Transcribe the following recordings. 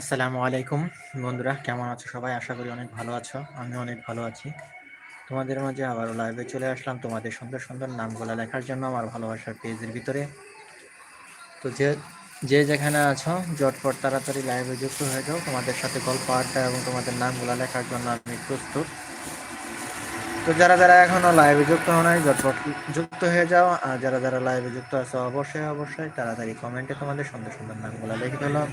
আসসালামু আলাইকুম বন্ধুরা, কেমন আছো সবাই? আশা করি অনেক ভালো আছো আমি অনেক ভালো আছি। তোমাদের মাঝে আবারও লাইভে চলে আসলাম তোমাদের সুন্দর সুন্দর নামগুলো লেখার জন্য আমার ভালোবাসার পেজের ভিতরে। তো যে যে যেখানে আছো জটপট তাড়াতাড়ি লাইভে যুক্ত হয়ে যাও, তোমাদের সাথে গল্প, আড্ডা এবং তোমাদের নামগুলো লেখার জন্য আমি প্রস্তুত। তো যারা যারা এখনও লাইভে যুক্ত হো নাই জটপট যুক্ত হয়ে যাও। আর যারা যারা লাইভে যুক্ত আছো, অবশ্যই অবশ্যই তাড়াতাড়ি কমেন্টে তোমাদের সুন্দর সুন্দর নামগুলো লিখে দিলাম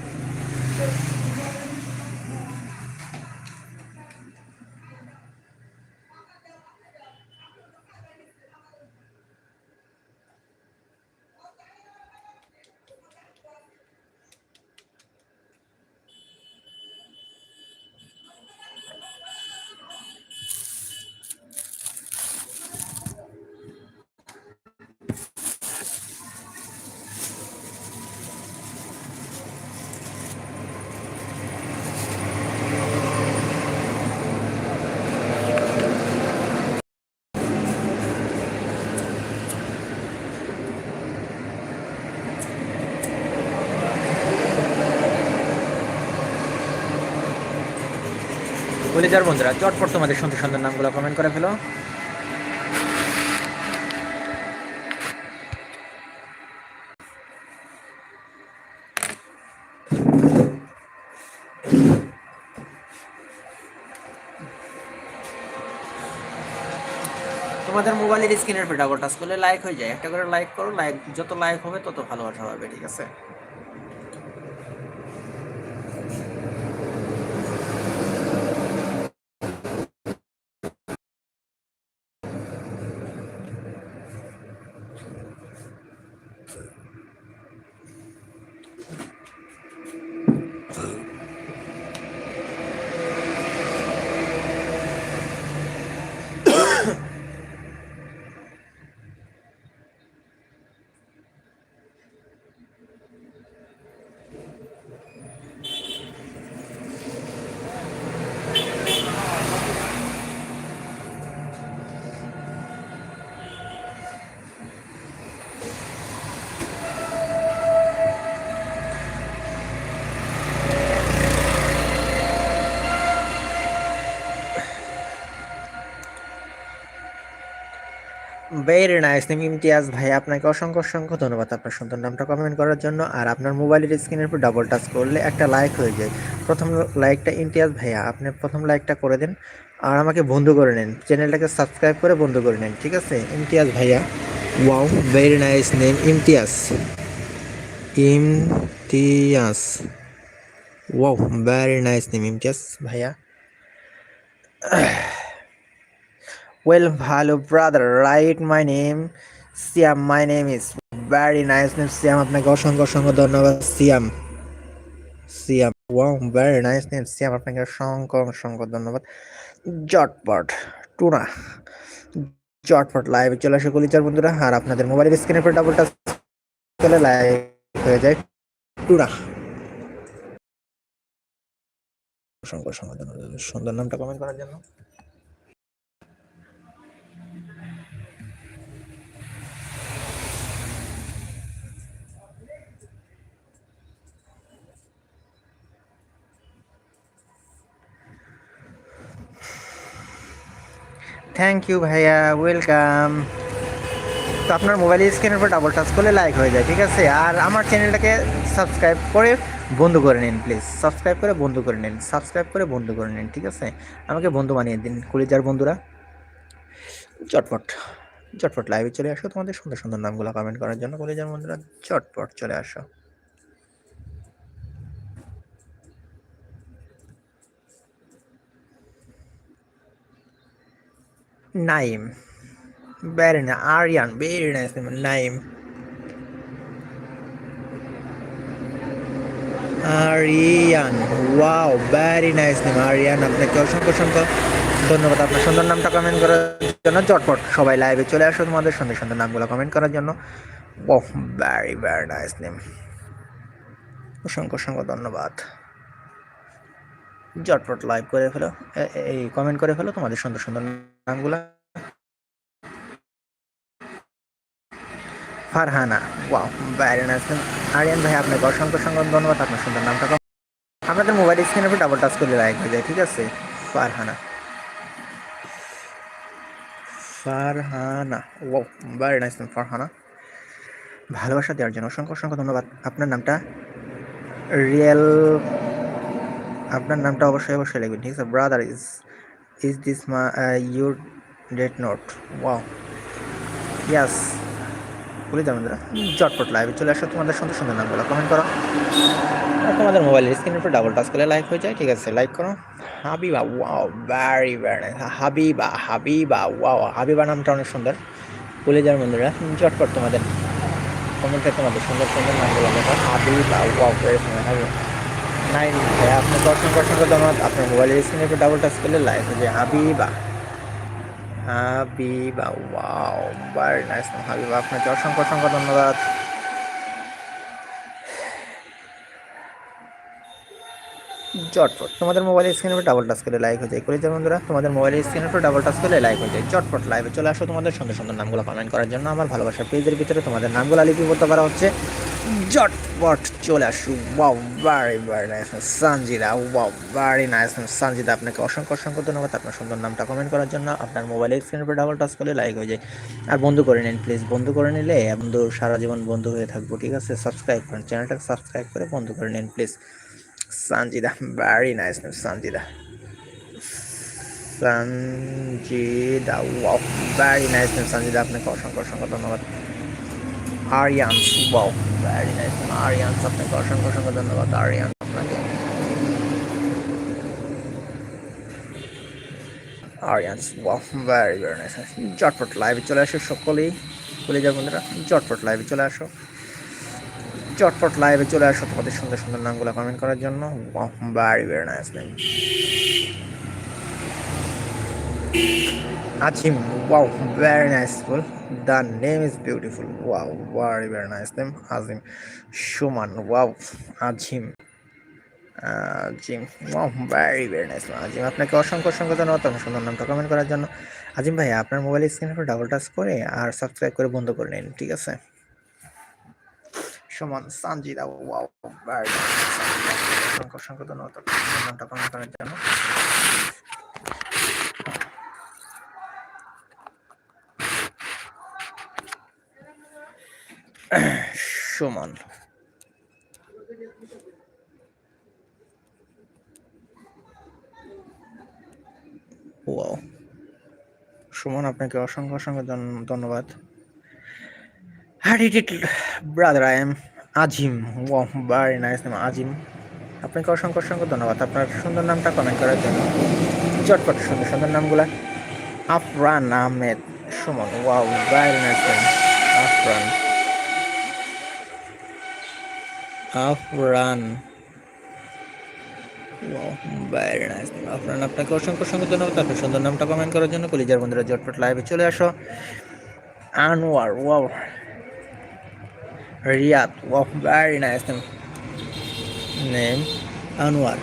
কলিজার বন্ধুরা চটপট তোমাদের সুন্দর সুন্দর নামগুলো কমেন্ট করে ফেলো। তোমাদের মোবাইলের স্ক্রিনের ডাবল টাচ করলে লাইক হয়ে যায়। একটা করে লাইক করো লাইক যত লাইক হবে তত ভালোবাসা হবে, ঠিক আছে? ভেরি নাইস নেম ইমতিয়াজ ভাই, আপনাকে অসংখ্য অসংখ্য ধন্যবাদ আপনার সুন্দর নামটা কমেন্ট করার জন্য। আর আপনার মোবাইলের স্ক্রিনের উপর ডাবল টাচ করলে একটা লাইক হয়ে যায়। প্রথম লাইকটা ইমতিয়াজ ভাইয়া, আপনি প্রথম লাইকটা করে দেন। আর আমাকে বন্ধু করে নেন। চ্যানেলটাকে সাবস্ক্রাইব করে বন্ধু করে নেন, ঠিক আছে? ইমতিয়াজ ভাইয়া wow very nice name Imtiaz. Imtiaz. Wow very nice name Imtiaz ভাইয়া। Well, hello, brother. Write my name. Siam, my name is very nice name. Siam, আপনাকে অসংখ্য অসংখ্য ধন্যবাদ Siam Siam wow very nice name Siam আপনাকে অসংখ্য অসংখ্য ধন্যবাদ। জটপট tuna. জটপট লাইভে চলে আসে কলিচার বন্ধুরা আর আপনাদের মোবাইলের স্ক্রিনের উপর ডাবল টাচ চলে লাইভ হয়ে যায় টুনা। অসংখ্য অসংখ্য ধন্যবাদ। সুন্দর নামটা কমেন্ট করার জন্য। থ্যাংক ইউ ভাইয়া ওয়েলকাম তো আপনার মোবাইলের স্ক্রিনের উপর ডাবল টাচ করলে লাইক হয়ে যায়, ঠিক আছে? আর আমার চ্যানেলটাকে সাবস্ক্রাইব করে বন্ধু করে নিন প্লিজ সাবস্ক্রাইব করে বন্ধু করে নিন সাবস্ক্রাইব করে বন্ধু করে নিন, ঠিক আছে? আমাকে বন্ধু বানিয়ে দিন, কলিজার বন্ধুরা। চটপট চটপট লাইভে চলে আসো তোমাদের সুন্দর সুন্দর নামগুলো কমেন্ট করার জন্য, কলিজার বন্ধুরা, চটপট চলে আসো। Naim nice. Aryan, very nice name Naim Aryan wow very nice name Aryan আপনাকে অসংখ্য অসংখ্য ধন্যবাদ। আপনার সুন্দর নামটা কমেন্ট করার জন্য চটপট সবাই লাইভে চলে আসো তোমাদের সুন্দর সুন্দর নামগুলো কমেন্ট করার জন্য। Oh very very nice name অসংখ্য অসংখ্য ধন্যবাদ। জটপট লাইভ করে ফেলো। এই কমেন্ট করে ফেলো। তোমাদের সুন্দর সুন্দর নামগুলা Farhana wow very nice Aryan ভাই, আপনাকে অসংখ্য অসংখ্য ধন্যবাদ আপনার সুন্দর নামটা আপনাদের মোবাইল স্ক্রিনের ডাবল টাচ করলে লাইক হয়ে ঠিক আছে? Farhana. Farhana oh very nice Farhana. ভালোবাসা দেওয়ার জন্য অসংখ্য অসংখ্য ধন্যবাদ। আপনার নামটা রিয়েল আপনার নামটা অবশ্যই অবশ্যই লিখবেন, ঠিক আছে? Brother is is this ma your date note wow yes বলে যাবেন দাদা চটপট লাইভে চলে আসো, তোমাদের সুন্দর সুন্দর নামগুলো কমেন্ট করো। তোমাদের মোবাইলের স্ক্রিনের উপর ডাবল টাচ করলে লাইক হয়ে যায়, ঠিক আছে লাইক করো। Habiba wow very very Habiba Habiba wow Habiba নামটা অনেক সুন্দর। বলে যার বন্ধুরা চটপট তোমাদের কমেন্টে তোমাদের সুন্দর সুন্দর নামগুলো হাবিবা ওয়াও ভেরি সুন্দর নাইন ভাই আপনাকে অসংখ্য অসংখ্য ধন্যবাদ আপনার মোবাইলের স্ক্রিনের উপর ডাবল টাচ করলে লাইক হয়ে যায়। Habiba Habiba wow very nice Habiba, আপনাকে অসংখ্য অসংখ্য ধন্যবাদ। চটপট, তোমাদের মোবাইলের স্ক্রিনের উপর ডাবল টাচ করে লাইক হয়ে যায়। করে বন্ধুরা, তোমাদের মোবাইলের স্ক্রিনের উপর ডাবল টাচ করলে লাইক হয়ে যায়। চটপট লাইভে চলে আসো তোমাদের সুন্দর সুন্দর নামগুলো কমেন্ট করার জন্য। আমার ভালোবাসার পেজের ভিতরে তোমাদের নামগুলো লিপিবদ্ধ করা হচ্ছে। চটপট চলে আসো wow very very nice Sanjida wow very nice Sanjida আপনাকে অসংখ্য অসংখ্য ধন্যবাদ আপনার সুন্দর নামটা কমেন্ট করার জন্য। আপনার মোবাইলের স্ক্রিনের উপর ডাবল টাচ করলে লাইক হয়ে যায়। আর বন্ধু করে নিন প্লিজ বন্ধু করে নিলে বন্ধু সারা জীবন বন্ধু হয়ে থাকব ঠিক আছে? সাবস্ক্রাইব করেন চ্যানেলটাকে সাবস্ক্রাইব করে বন্ধু করে নিন please nice name, Sanjida. Sanjida, wow, very nice name, Sanjida. আপনাকে অসংখ্য অসংখ্য ধন্যবাদ। Aryans wow very nice Aryans আপনাকে অসংখ্য অসংখ্য ধন্যবাদ আরিয়ান্স আপনাকে। Aryans wow very very nice জটপট লাইভে চলে আসো সকলেই। বলে যাও বন্ধুরা, জটপট লাইভে চলে আসো। চটপট লাইভে চলে আসো তোমাদের সুন্দর সুন্দর নামগুলো কমেন্ট করার জন্য। Very very nice Achim, wow, very nice. Well, the name is beautiful. Wow, very very nice name. Azim, Shuman, wow, Ajim. Azim very very nice Azim আপনাকে অসংখ্য অসংখ্য ধন্যবাদ সুন্দর নামটা কমেন্ট করার জন্য আজিম ভাই আপনার মোবাইল স্ক্রিনের উপর ডাবল টাচ করে আর সাবস্ক্রাইব করে বন্ধ করে নিন ঠিক আছে সমান সানজিদা ওয়াও ভেরি অসংখ্য অসংখ্য ধন্যবাদ নামটা কমেন্ট করার জন্য সমান। ওয়াও। সুমন, আপনাকে অসংখ্য অসংখ্য ধন্য- ধন্যবাদ। হারিটেড brother I am Azim wow very nice name Azim আপনাকে অসংখ্য অসংখ্য ধন্যবাদ। আপনার সুন্দর নামটা কমেন্ট করার জন্য। চটপট সুন্দর সুন্দর নামগুলা। Afran Ahmed, Sumon wow very nice name Afran. Nice Afran আপনাকে অসংখ্য অসংখ্য ধন্যবাদ। আপনার সুন্দর নামটা কমেন্ট করার জন্য কলিজার বন্ধুরা জটপট লাইভে চলে আসো। Anwar wow Riyad wow very nice name name Anwar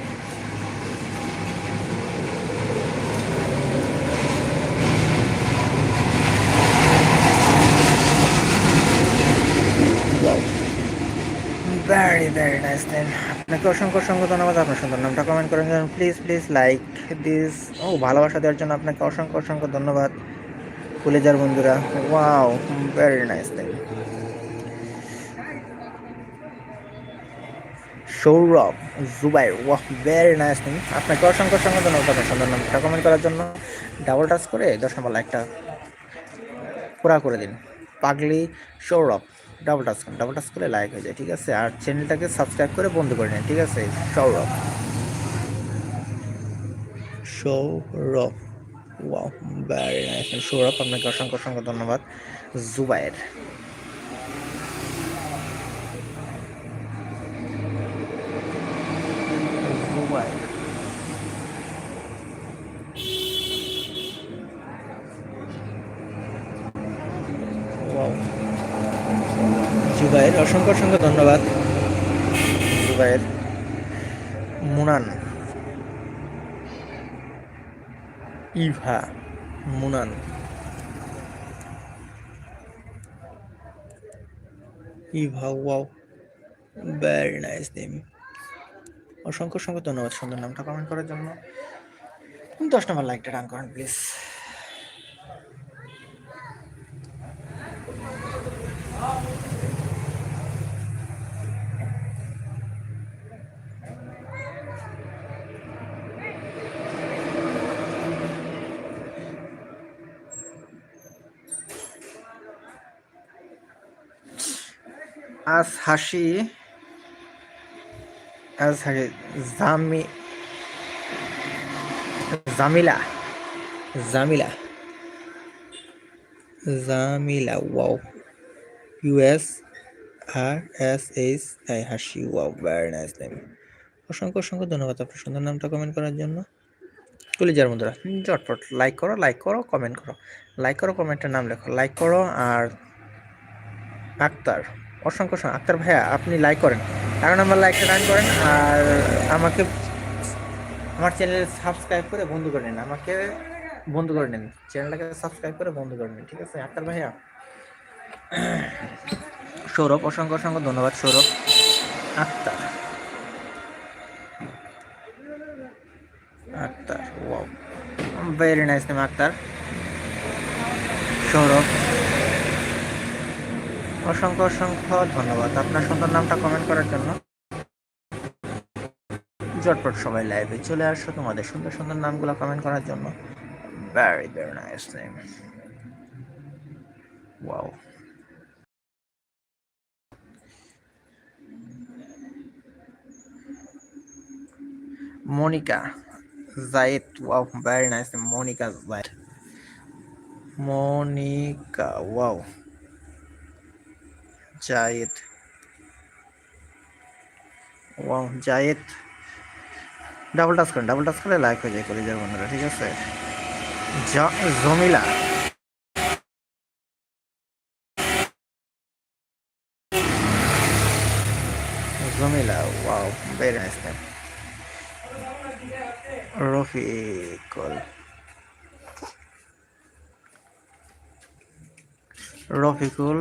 very very name আপনাকে অসংখ্য অসংখ্য ধন্যবাদ আপনার সুন্দর নামটা কমেন্ট করেন প্লিজ প্লিজ লাইক দিস ও, ভালোবাসা দেওয়ার জন্য আপনাকে অসংখ্য অসংখ্য ধন্যবাদ। কলেজার বন্ধুরা wow very nice name Sourav জুবাই ওয়াহ ভেরি নাইস নেম আপনাকে অসংখ্য অসংখ্য ধন্যবাদ আপনার সুন্দর নামটা কমেন্ট করার জন্য। ডাবল টাচ করে দশ নম্বর লাইকটা পুরা করে দিন। পাগলি সৌরভ। ডাবল টাচ করুন ডাবল টাচ করে লাইক হয়ে যায়, ঠিক আছে? আর চ্যানেলটাকে সাবস্ক্রাইব করে বন্ধ করে নিন, ঠিক আছে? Sourav. Sourav wow very nice Sourav, আপনাকে অসংখ্য অসংখ্য ধন্যবাদ। জুবাইর জুবাইর ওয়াও জুবাইর অসংখ্য অসংখ্য ধন্যবাদ। Zubair Munan. Eva Munan. Eva, wow, very nice name. অসংখ্য অসংখ্য ধন্যবাদ সুন্দর নামটা কমেন্ট করার জন্য। দশ নম্বর লাইকটা রান করেন প্লিজ আজ হাসি আজ হাসি, জামি, Jamila Jamila Jamila, wow US R S H I, Hasi, wow, very nice name. অসংখ্য অসংখ্য ধন্যবাদ আপনার সুন্দর নামটা কমেন্ট করার জন্য। কলিজার বন্ধুরা চটপট লাইক করো লাইক করো কমেন্ট করো। লাইক করো কমেন্টের নাম লেখো। লাইক করো আর আক্তার। অসংখ্য আক্তার ভাইয়া, আপনি লাইক করেন। এগারো নম্বর লাইকটা ডান করেন আর আমাকে আমার চ্যানেল সাবস্ক্রাইব করে বন্ধু করে নিন। আমাকে বন্ধু করে নিন। চ্যানেলটাকে সাবস্ক্রাইব করে বন্ধু করে নিন, ঠিক আছে? আক্তার ভাইয়া। সৌরভ, অসংখ্য অসংখ্য ধন্যবাদ, Sourav. Akhtar. Akhtar wow very nice name Akhtar. Sourav. অসংখ্য অসংখ্য ধন্যবাদ। আপনার সুন্দর নামটা কমেন্ট করার জন্য। ঝটপট সবাই লাইভে চলে আসো তোমাদের সুন্দর সুন্দর নামগুলো কমেন্ট করার জন্য। Very very nice name wow Monica Zayed wow very nice Monica Zayed Monica wow Zayed. Wow, Zayed. Double touch করেন ডাবল টাচ করে লাইক হয়ে যায় কলেজের বন্ধুরা, ঠিক আছে? Jamila. Jamila, wow very nice name Rafiqul. Rafiqul.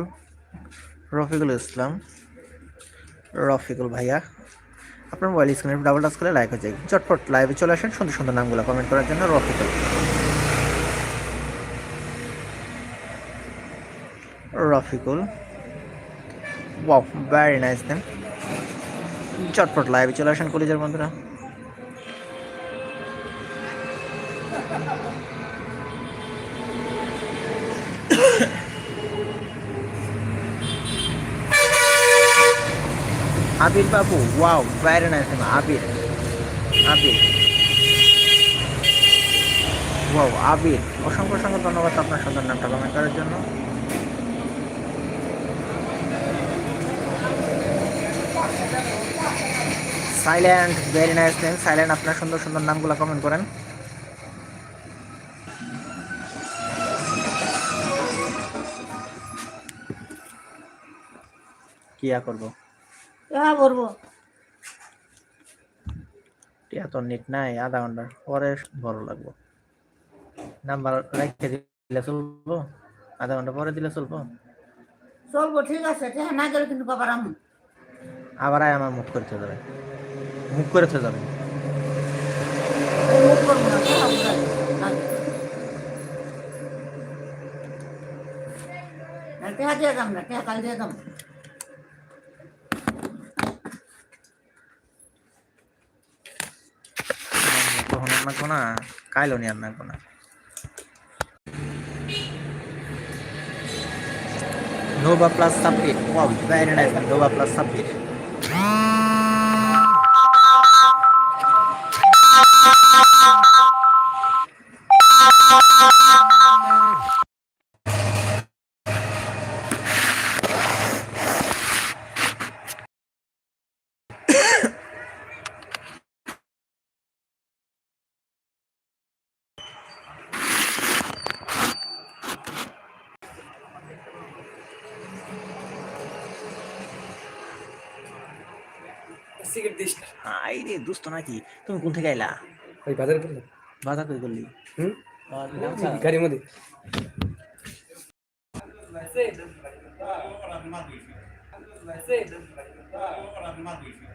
Rafiqul Islam. Rafiqul ভাইয়া, আপনার মোবাইল স্ক্রিনে ডাবল টাচ করে লাইক হয়ে যায়। চটপট লাইভে চলে আসেন, সুন্দর সুন্দর নামগুলো কমেন্ট করার জন্য Rafiqul. Rafiqul wow very nice name চটপট লাইভে চলে আসেন কলেজের বন্ধুরা। Abir Babu wow nice name Abir. Abir. Wow Abir. অসংখ্য অসংখ্য ধন্যবাদ আপনার সুন্দর নামটা কমেন্ট করার জন্য। সাইল্যান্ড ভেরি নাইস নেম সাইল্যান্ড আপনার সুন্দর সুন্দর নামগুলো কমেন্ট করেন। কিয়া করব? হ্যাঁ বলব। টিয়া তো নেট নাই আধা ঘণ্টা পরে বড় লাগবো। নাম্বার রেখে দিলে চলবো আধা ঘণ্টা পরে দিলে চলবো। চলবো ঠিক আছে ঠিক না গেলে কিন্তু বাবার আমি আবার আয় আমার মুখ করতে যাবে। মুখ করে তো যাবে। মুখ করব না না। না, টেহা দিয়ে দাম না টেহা কাল দিয়ে দাম তখন আর নাকবো না কাইলো নি আর নাকবো না Nova plus Sabbir wow cigarette this না। আই রে দোস্ত নাকি? তুমি কোন থেকে আইলা? ওই বাজারে করল বাজার কই করলি? হুম? গাড়ির মধ্যে। কাটে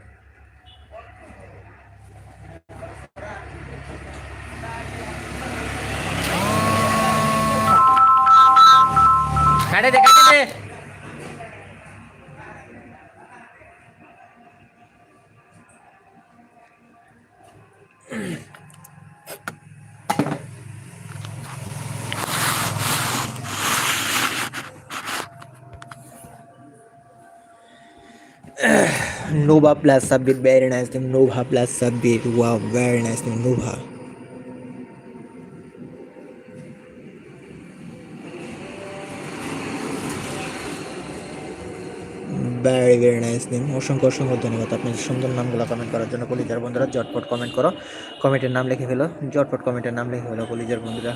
Nova plus Sabir, very nice name. Nova plus Sabir, wow, very nice name. Nova. Very very nice name অসংখ্য অসংখ্য ধন্যবাদ আপনার সুন্দর নামগুলো কমেন্ট করার জন্য কলিজার বন্ধুরা জটপট কমেন্ট করো কমেন্টের নাম লিখে ফেলো জটপট কমেন্টের নাম লিখে ফেলো কলিজার বন্ধুরা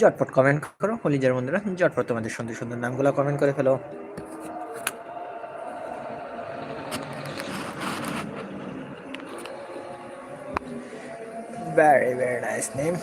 জটপট কমেন্ট করো কলিজার বন্ধুরা জটপট তোমাদের সুন্দর সুন্দর নামগুলো কমেন্ট করে ফেলো। Very very nice name